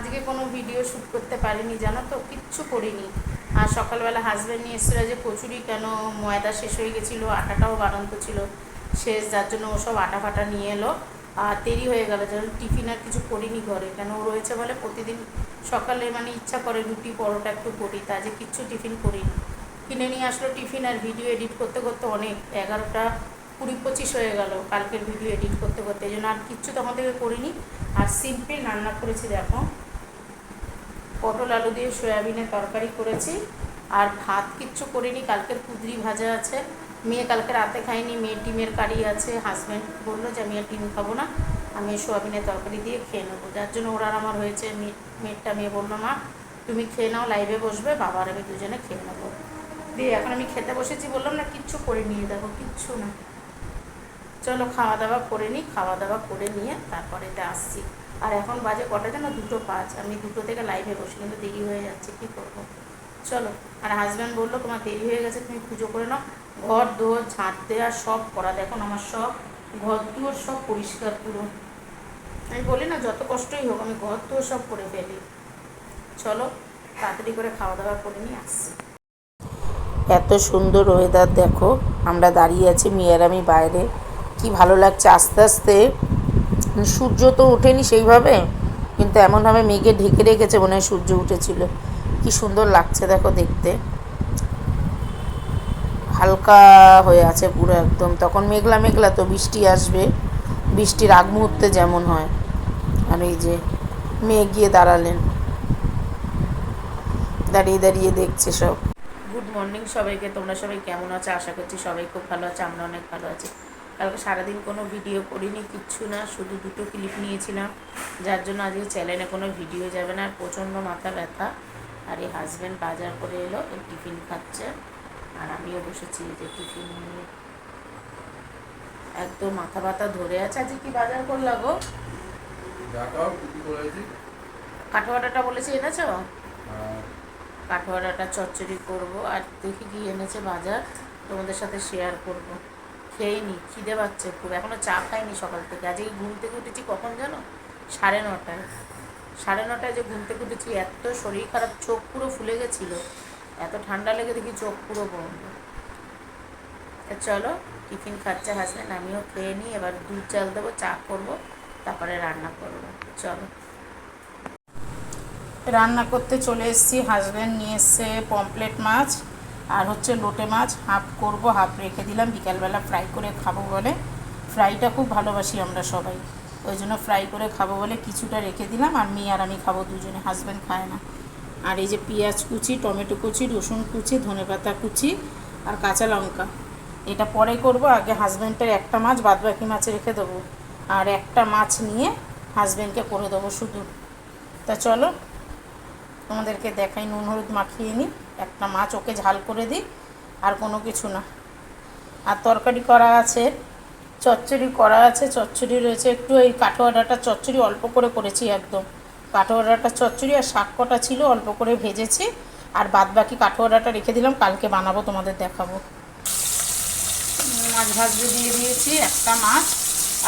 আজকে কোনো video shoot করতে পারিনি, জানো তো? কিচ্ছু করিনি। আর সকালবেলা হাজব্যান্ড নিয়ে এসেছিল যে, কচুরি কেন ময়দা শেষ হয়ে গেছিল, আটাটাও বাড়ন্ত ছিল। শেষ, যার জন্য ওসব আটা ফাটা নিয়ে এলো। আর দেরি হয়ে গেল, যেন টিফিন আর কিছু করিনি ঘরে। কেন ও রয়েছে বলে প্রতিদিন সকালে মানে ইচ্ছা করে রুটি, পরোটা একটু করি, তা যে কিচ্ছু টিফিন করিনি। কিনে নিয়ে আসলো টিফিন আর ভিডিও এডিট করতে করতে অনেক, এগারোটা কুড়ি পঁচিশ হয়ে গেল কালকের ভিডিও এডিট করতে করতে। এই জন্য আর কিচ্ছু তখন থেকে করিনি। আর সিম্পল রান্না করেছি, দেখো। পটল আলু দিয়ে সয়াবিনের তরকারি করেছি। আর ভাত কিচ্ছু করিনি, কালকের কুদরি ভাজা আছে। মেয়ে কালকে রাতে খাইনি মেয়ে ডিমের কারি আছে। হাজব্যান্ড বলল যে, আমি আর ডিম খাব না, আমি সোয়াবিনের তরকারি দিয়ে খেয়ে নেব। যার জন্য ওরা আমার হয়েছে, মেয়ে, মেয়েরটা মেয়ে বলল, মা, তুমি খেয়ে নাও লাইভে বসবে বাবার আমি দুজনে খেয়ে নেব। দিয়ে এখন আমি খেতে বসেছি, বললাম, না, কিচ্ছু করে নিয়ে দেখো, কিচ্ছু না। চলো খাওয়া দাওয়া করে নিই খাওয়া দাওয়া করে নিয়ে তারপরে এটা আসছি। আর এখন বাজে কটা যেন? দুটো পাঁচ। আমি দুটো থেকে লাইভে বসি, কিন্তু দেরি হয়ে যাচ্ছে, কী করব? চলো। আর হাজব্যান্ড বলল, তোমার দেরি হয়ে গেছে, তুমি পুজো করে নাও। ঘর দোর ঝাঁট দেওয়া সব করা। দেখো আমার সব ঘর, দুয়ার সব পরিষ্কার পুরো। আমি বলি, না, যত কষ্টই হোক, আমি ঘর, দুয়ার সব করে ফেলি। চলো, তাড়াতাড়ি করে খাওয়া দাওয়া করে নিয়ে আসছি। এত সুন্দর ওয়েদার দেখো। আমরা দাঁড়িয়ে আছি, মেয়ের আমি বাইরে। কি ভালো লাগছে, আস্তে আস্তে। সূর্য তো ওঠেনি সেইভাবে, কিন্তু এমনভাবে মেঘে ঢেকে রেখেছে মনে হয় সূর্য উঠেছিল। কি সুন্দর লাগছে দেখো দেখতে। হালকা হয়ে আছে পুরো একদম। তখন মেঘলা মেঘলা তো বৃষ্টি আসবে। বৃষ্টির আগ মুহূর্তে যেমন হয়। আর এই যে মেয়ে গিয়ে দাঁড়ালেন। দাঁড়িয়ে দাঁড়িয়ে দেখছে সব। গুড মর্নিং সবাইকে, তোমরা সবাই কেমন আছো? আশা করছি সবাই খুব ভালো আছে, আমরা অনেক ভালো আছি। কালকে সারাদিন কোনো ভিডিও করিনি কিচ্ছু না শুধু দুটো ক্লিপ নিয়েছিলাম। যার জন্য আজকে চ্যানেলে কোনো ভিডিও যাবে না আর প্রচণ্ড মাথা ব্যথা। আর এই হাজব্যান্ড বাজার করে এলো টিফিন খাচ্ছে। আর আমিও বসেছি যে টিফিন নিয়ে। একদম মাথা ব্যথা ধরে আছে আজকে কি বাজার করলা গো? ঢাকাও কি কাঠোয়াটাটা বলেছি এনেছো? আর কাঠোয়ারাটা চচ্চড়ি করব আর দেখি কি এনেছে বাজার। তোমাদের সাথে শেয়ার করব। খেয়েই নি খিদে পাচ্ছে খুব এখনও চা খাইনি সকাল থেকে। আজকে ঘুম থেকে উঠেছি কখন জানো? সাড়ে নটায়। সাড়ে নটায় যে ঘুম থেকে উঠেছি, এত শরীর খারাপ, চোখ পুরো ফুলে গেছিল। এত ঠান্ডা লেগে দেখি চোখ পুরো বন্ধ। চলো, টিফিন খাচ্ছে হাসবেন্ড আমিও খেয়ে নিই, এবার দুধ চাল দেবো, চা করব, তারপরে রান্না করব। চলো। রান্না করতে চলে এসেছি, হাজব্যান্ড নিয়ে এসছে পমপ্লেট মাছ। আর হচ্ছে লোটে মাছ, হাফ করব, হাফ রেখে দিলাম। বিকালবেলা ফ্রাই করে খাব বলে। ফ্রাইটা খুব ভালোবাসি আমরা সবাই। ওই জন্য ফ্রাই করে খাব বলে কিছুটা রেখে দিলাম। আর মেয়ে আর আমি খাব, দুজনে। হাজব্যান্ড খায় না। আর এই যে পেঁয়াজ কুচি, টমেটো কুচি, রসুন কুচি ধনেপাতা কুচি আর কাঁচা লঙ্কা। এটা পরে করব। আগে হাজব্যান্ডের একটা মাছ, বাদবাকি মাছ রেখে দেবো। আর একটা মাছ নিয়ে হাজব্যান্ডকে করে দেবো শুধু। তা চলো, তোমাদেরকে দেখাই, নুন, হলুদ মাখিয়ে নিই। একটা মাছ ওকে ঝাল করে দিই, আর কোনো কিছু না। আর তরকারি করা আছে, চচ্চড়ি করা আছে, চচ্চড়ি রয়েছে, একটু এই কাঠোয়াডাটা চচ্চড়ি অল্প করে করেছি একদম। কাঠোয়াডাটা চচ্চড়ি আর শাক কটা ছিল অল্প করে ভেজেছি, আর বাদ বাকি কাঠোয়াডাটা রেখে দিলাম, কালকে বানাবো, তোমাদের দেখাবো। মাছ ভাজতে দিয়ে দিয়েছি একটা মাছ,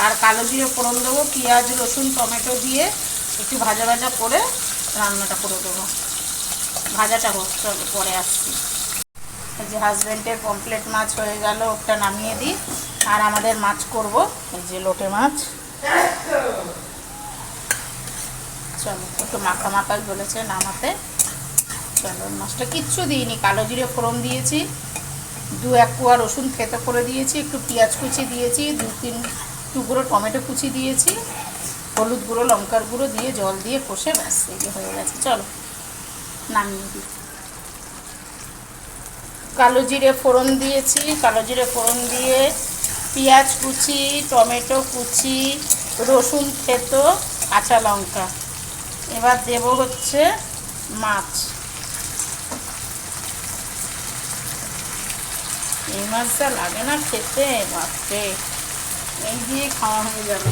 আর কালো জিরে ফোড়ন দেবো, পেঁয়াজ, রসুন, টমেটো দিয়ে একটু ভাজা ভাজা করে রান্নাটা করে দেবো। ভাজাটা হোক পরে আসছি। এই যে হাজব্যান্ডের পমপ্লেট মাছ হয়ে গেল, ওটা নামিয়ে দিই। আর আমাদের মাছ করব, এই যে লোটে মাছ। চলো, একটু মাখা মাখাই বলেছে নামাতে। চলো মাছটা কিচ্ছু দিইনি, কালো জিরে ফোড়ন দিয়েছি। দু এক কুয়া রসুন থেতো করে দিয়েছি, একটু পেঁয়াজ কুচি দিয়েছি, দু তিন টুকরো টমেটো কুচি দিয়েছি, হলুদ গুঁড়ো, লঙ্কার গুঁড়ো দিয়ে জল দিয়ে কষে ব্যাস, এই হয়ে গেছে। চলো। নামিয়ে দিই। কালো জিরে ফোড়ন দিয়েছি। কালো জিরে ফোড়ন দিয়ে পেঁয়াজ কুচি, টমেটো কুচি, রসুন থেতো, কাঁচা লঙ্কা। এবার দেব হচ্ছে মাছ। এই মাছটা লাগে না খেতে, বাপরে। এই দিয়ে খাওয়া হয়ে যাবে।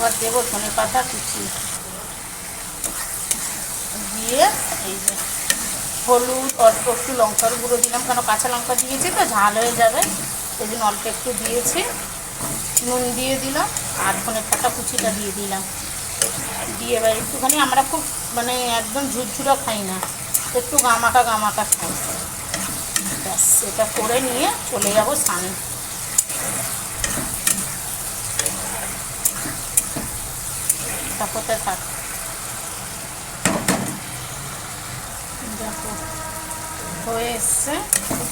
এবার দেবো ধনে পাতা, কুচি। দিয়ে এই যে হলুদ, অল্প একটু লঙ্কার গুঁড়ো দিলাম, কেন কাঁচা লঙ্কা দিয়েছি তো, ঝাল হয়ে যাবে। সেই জন্য অল্প একটু দিয়েছি, নুন দিয়ে দিলাম, আর ধনে পাতা কুচিটা দিয়ে দিলাম। দিয়ে এবার একটুখানি আমরা খুব মানে একদম ঝুরঝুরা খাই না, একটু গামাকা গামাকা খাই। ব্যাস, এটা করে নিয়ে চলে যাব স্নানে। তারপরে থাক। দেখো, হয়ে এসছে।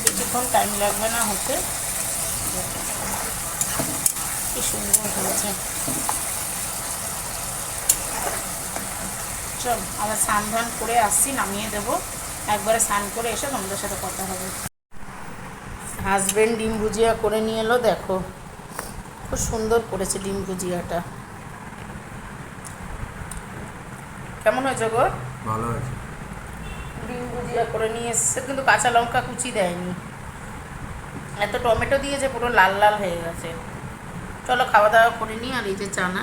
বেশিক্ষণ টাইম লাগবে না হতে। কি সুন্দর হয়েছে। চল, আবার স্নান ধান করে আসছি, নামিয়ে দেবো। একবারে স্নান করে এসে তোমাদের সাথে কথা হবে। হাজবেন্ড ডিম ভুজিয়া করে নিয়ে এলো, দেখো। খুব সুন্দর করেছে ডিম ভুজিয়াটা। কেমন হয়েছে গো? ভালো আছে ডিম ভুজিয়া করে নিয়ে এসছে কিন্তু কাঁচা লঙ্কা কুচি দেয়নি। এত টমেটো দিয়েছে পুরো লাল লাল হয়ে গেছে। চলো খাওয়া দাওয়া করে নিই আর এই যে চানা।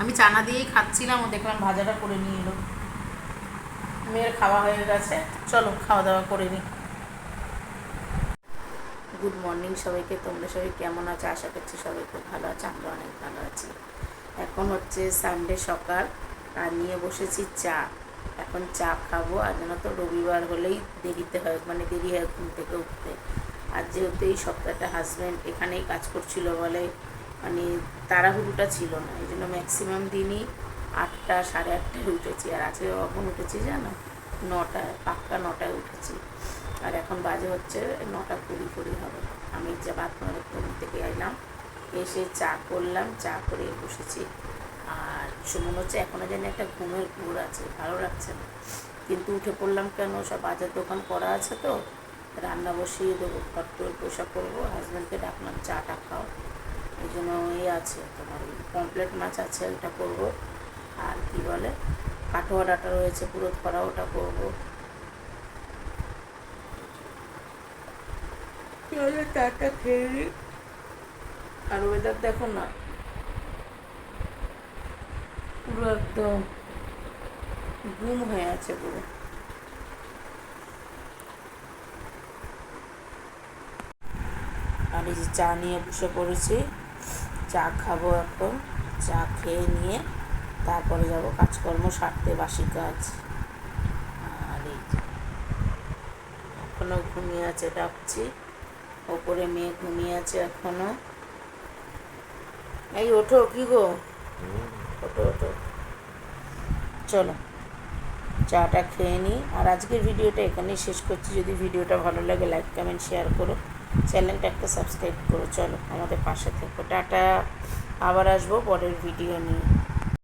আমি চানা দিয়েই খাচ্ছিলাম ও দেখলাম ভাজাটা করে নিয়ে এলো। মেয়ের খাওয়া হয়ে গেছে চলো খাওয়া দাওয়া করে নিই। গুড মর্নিং সবাইকে তোমরা সবাই কেমন আছো? আশা করছি সবাই খুব ভালো আছে আমরা অনেক ভালো আছি। এখন হচ্ছে সানডে সকাল। আর নিয়ে বসেছি চা। এখন চা খাব। আর যেন তো, রবিবার হলেই দেরিতে হয় মানে দেরি হয় ঘুম থেকে উঠতে। আর যেহেতু এই সপ্তাহটা হাজব্যান্ড এখানেই কাজ করছিল বলে মানে তাড়াহুড়োটা ছিল না। এই জন্য ম্যাক্সিমাম দিনই আটটা, সাড়ে আটটায় উঠেছি। আর আজকে কখন উঠেছি জানো? নটায়, পাক্কা নটায় উঠেছি। আর এখন বাজে হচ্ছে নটা কুড়ি কুড়ি হবে। আমি যে বাথরুমের ঘুম থেকে এলাম, এসে চা করলাম, চা করে বসেছি। আর সুমন হচ্ছে এখনও যেন একটা ঘুমের ঘুর আছে, ভালো লাগছে না। কিন্তু উঠে পড়লাম কেন? সব বাজার দোকান করা আছে তো। রান্না বসিয়ে দেবো ফট করে পোশাক করব হাজব্যান্ডকে ডাকলাম, চাটা খাও। এই জন্য এই আছে, তোমার ওই পমপ্লেট মাছ আছে ওটা করব। আর কি বলে, কাটোয়া ডাটা রয়েছে পুরো, ধরা ওটা করব। চাটা খেয়ে আর ওয়েদার দেখো না। পুরো একদম গুম হয়ে আছে পুরো। আর এই যে চা নিয়ে বসে পড়েছি, চা খাব এখন, চা খেয়ে নিয়ে তারপরে যাব কাজকর্ম সারতে বাসি কাজ। আর এই ঘুমিয়ে আছে ডাকছি ওপরে মেয়ে ঘুমিয়ে আছে এখনও। এই ওঠো, কি গো? ওঠো চলো, চাটা খেয়ে নিই আর আজকের ভিডিওটা এখানেই শেষ করছি। যদি ভিডিওটা ভালো লাগে লাইক কমেন্ট শেয়ার করো। চ্যানেলটা একটা সাবস্ক্রাইব করো। চলো, আমাদের পাশে থেকো। টাটা। আবার আসব পরের ভিডিও নিয়ে।